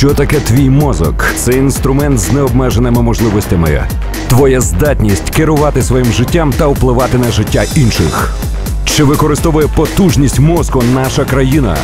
Що таке твій мозок? Це інструмент з необмеженими можливостями. Твоя здатність керувати своїм життям та впливати на життя інших. Чи використовує потужність мозку наша країна?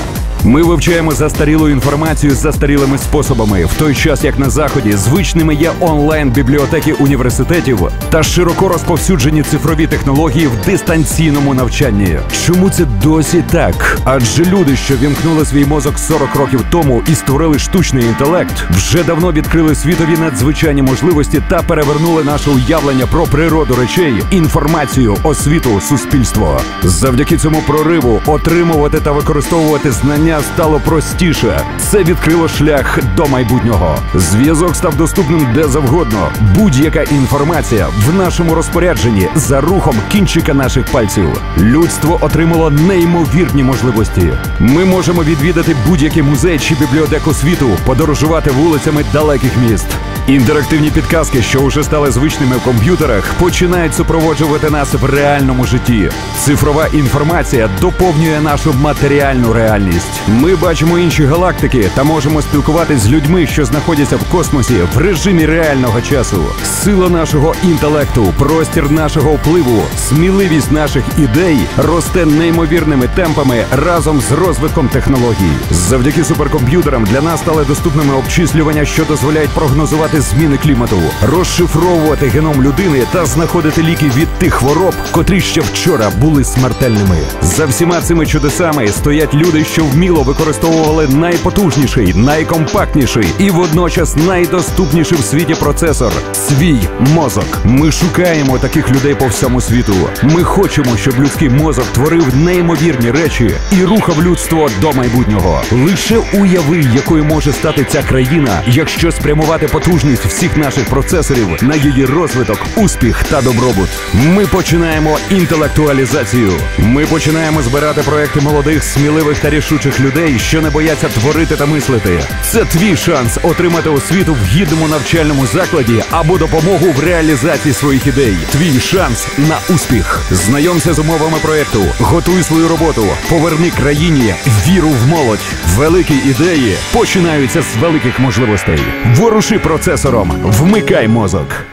Ми вивчаємо застарілу інформацію з застарілими способами, в той час як на заході звичними є онлайн-бібліотеки університетів та широко розповсюджені цифрові технології в дистанційному навчанні. Чому це досі так? Адже люди, що вімкнули свій мозок 40 років тому і створили штучний інтелект, вже давно відкрили світові надзвичайні можливості та перевернули наше уявлення про природу речей, інформацію, освіту, суспільство. Завдяки цьому прориву отримувати та використовувати знання стало простіше. Це відкрило шлях до майбутнього. Зв'язок став доступним де завгодно. Будь-яка інформація в нашому розпорядженні за рухом кінчика наших пальців. Людство отримало неймовірні можливості. Ми можемо відвідати будь-який музей чи бібліотеку світу, подорожувати вулицями далеких міст. Інтерактивні підказки, що вже стали звичними в комп'ютерах, починають супроводжувати нас в реальному житті. Цифрова інформація доповнює нашу матеріальну реальність. Ми бачимо інші галактики та можемо спілкуватись з людьми, що знаходяться в космосі в режимі реального часу. Сила нашого інтелекту, простір нашого впливу, сміливість наших ідей росте неймовірними темпами разом з розвитком технологій. Завдяки суперкомп'ютерам для нас стали доступними обчислювання, що дозволяють прогнозувати зміни клімату, розшифровувати геном людини та знаходити ліки від тих хвороб, котрі ще вчора були смертельними. За всіма цими чудесами стоять люди, що вміло використовували найпотужніший, найкомпактніший і водночас найдоступніший в світі процесор свій мозок. Ми шукаємо таких людей по всьому світу. Ми хочемо, щоб людський мозок творив неймовірні речі і рухав людство до майбутнього. Лише уяви, якою може стати ця країна, якщо спрямувати потужність всіх наших процесорів на її розвиток, успіх та добробут. Ми починаємо інтелектуалізацію. Ми починаємо збирати проекти молодих, сміливих та рішучих людей, що не бояться творити та мислити. Це твій шанс отримати освіту в гідному навчальному закладі або допомогу в реалізації своїх ідей. Твій шанс на успіх. Знайомся з умовами проекту, готуй свою роботу, поверни країні віру в молодь. Великі ідеї починаються з великих можливостей. Воруши процесором, вмикай мозок.